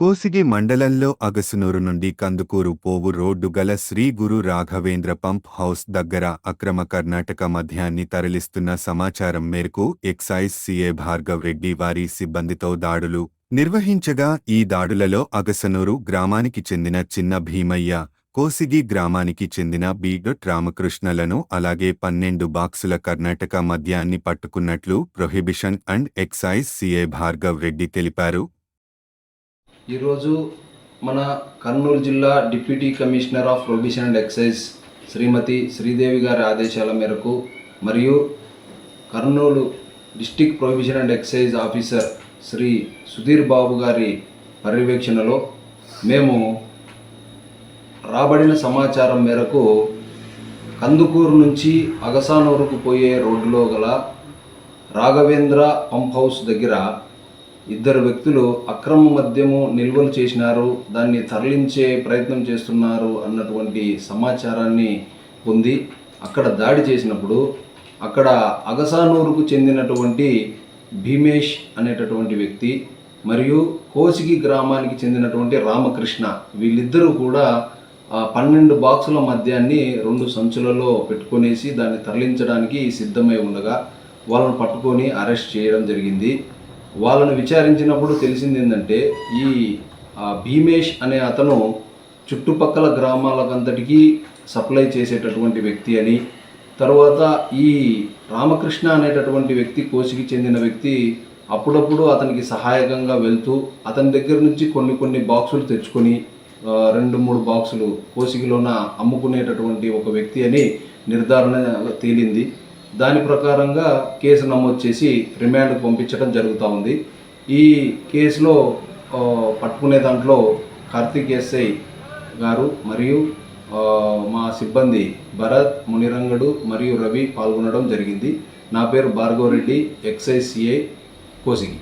కోసిగి మండలంలో అగసునూరు నుండి కందుకూరు పోవు రోడ్డు గల శ్రీ గురు రాఘవేంద్ర పంప్ హౌస్ దగ్గర అక్రమ కర్ణాటక మద్యాన్ని తరలిస్తున్న సమాచారం మేరకు ఎక్సైజ్ సీఏ భార్గవ్ రెడ్డి వారి సిబ్బందితో దాడులు నిర్వహించగా ఈ దాడులలో అగసనూరు గ్రామానికి చెందిన చిన్న భీమయ్య కోసిగి గ్రామానికి చెందిన బీడొట్ రామకృష్ణలను అలాగే పన్నెండు బాక్సుల కర్ణాటక మద్యాన్ని పట్టుకున్నట్లు prohibition and excise CA Bhargav Reddy తెలిపారు. ఈరోజు మన కర్నూలు జిల్లా deputy commissioner of prohibition and excise Shrimati Sridevi garu ఆదేశాల మేరకు మరియు Kurnool district prohibition and excise officer Shri Sudheer Babu garu పర్యవేక్షణలో మేము రాబడిన సమాచారం మేరకు కందుకూరు నుంచి అగసానూరుకు పోయే రోడ్డులో గల రాఘవేంద్ర పంప్ హౌస్ దగ్గర ఇద్దరు వ్యక్తులు అక్రమ మద్యము నిల్వలు చేసినారు దాన్ని తరలించే ప్రయత్నం చేస్తున్నారు అన్నటువంటి సమాచారాన్ని పొంది అక్కడ దాడి చేసినప్పుడు అక్కడ అగసానూరుకు చెందినటువంటి భీమేష్ అనేటటువంటి వ్యక్తి మరియు కోసిగి గ్రామానికి చెందినటువంటి రామకృష్ణ వీళ్ళిద్దరూ కూడా ఆ పన్నెండు బాక్సుల మద్యాన్ని రెండు సంచులలో పెట్టుకునేసి దాన్ని తరలించడానికి సిద్ధమై ఉండగా వాళ్ళను పట్టుకొని అరెస్ట్ చేయడం జరిగింది. వాళ్ళను విచారించినప్పుడు తెలిసింది ఏంటంటే ఈ భీమేష్ అనే అతను చుట్టుపక్కల గ్రామాలకంతటికీ సప్లై చేసేటటువంటి వ్యక్తి అని తర్వాత ఈ రామకృష్ణ అనేటటువంటి వ్యక్తి కోసికి చెందిన వ్యక్తి అప్పుడప్పుడు అతనికి సహాయకంగా వెళ్తూ అతని దగ్గర నుంచి కొన్ని కొన్ని బాక్సులు తెచ్చుకొని రెండు మూడు బాక్సులు కోసికిలోన అమ్ముకునేటటువంటి ఒక వ్యక్తి అని నిర్ధారణ తేలింది. దాని ప్రకారంగా కేసు నమోదు చేసి రిమాండ్ పంపించడం జరుగుతూ ఉంది. ఈ కేసులో పట్టుకునే దాంట్లో కార్తీక్ ఎస్ఐ గారు మరియు మా సిబ్బంది భరత్ మునిరంగడు మరియు రవి పాల్గొనడం జరిగింది. నా పేరు భార్గవరెడ్డి ఎక్సైజ్ సిఐ కోసిగి.